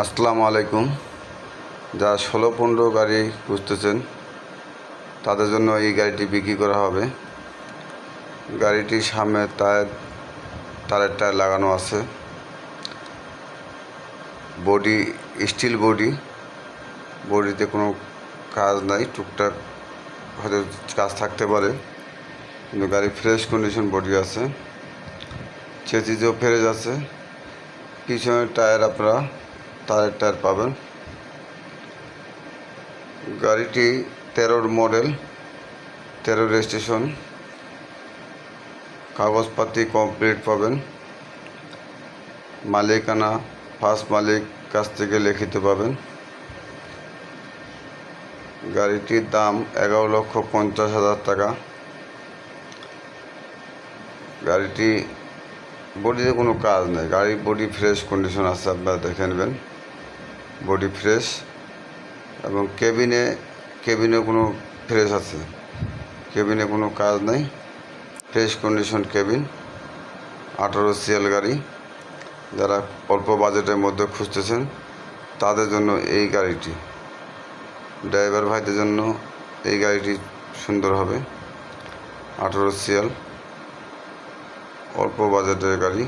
আসসালামু আলাইকুম। যারা ষোলো পনেরো গাড়ি খুঁজতেছেন, তাদের জন্য এই গাড়িটি বিক্রি করা হবে। গাড়িটির সামনে টায়ার টায়ার টায়ার লাগানো আছে। Body, steel body. বডিতে কোনো কাজ নাই, টুকটাক হয়তো কাজ থাকতে পারে। কিন্তু গাড়ি ফ্রেশ কন্ডিশন বডি আছে। চেচিজও ফ্রেশ আছে। পিছনের টায়ার আপনারা টায়ার টায়ার পাবেন। গাড়িটি তেরোর মডেল, তেরো রেজিস্ট্রেশন। কাগজপাতি কমপ্লিট পাবেন। মালিকানা ফার্স্ট মালিক কাছ থেকে লিখিত পাবেন। গাড়িটির দাম এগারো লক্ষ পঞ্চাশ হাজার টাকা। গাড়িটি বডিতে কোনো কাজ নেই। গাড়ির বডি ফ্রেশ কন্ডিশন আছে, আপনারা দেখে নেবেন। বডি ফ্রেশ এবং কেবিনে কেবিনে কোনো ফ্রেশ আছে। কেবিনে কোনো কাজ নেই। ফ্রেশ কন্ডিশন কেবিন, আঠারো সিএল গাড়ি। যারা অল্প বাজেটের মধ্যে খুঁজতেছেন, তাদের জন্য এই গাড়িটি। ড্রাইভার ভাইদের জন্য এই গাড়িটি সুন্দর হবে, আঠারো সিএল। অল্প বাজেটের গাড়ি।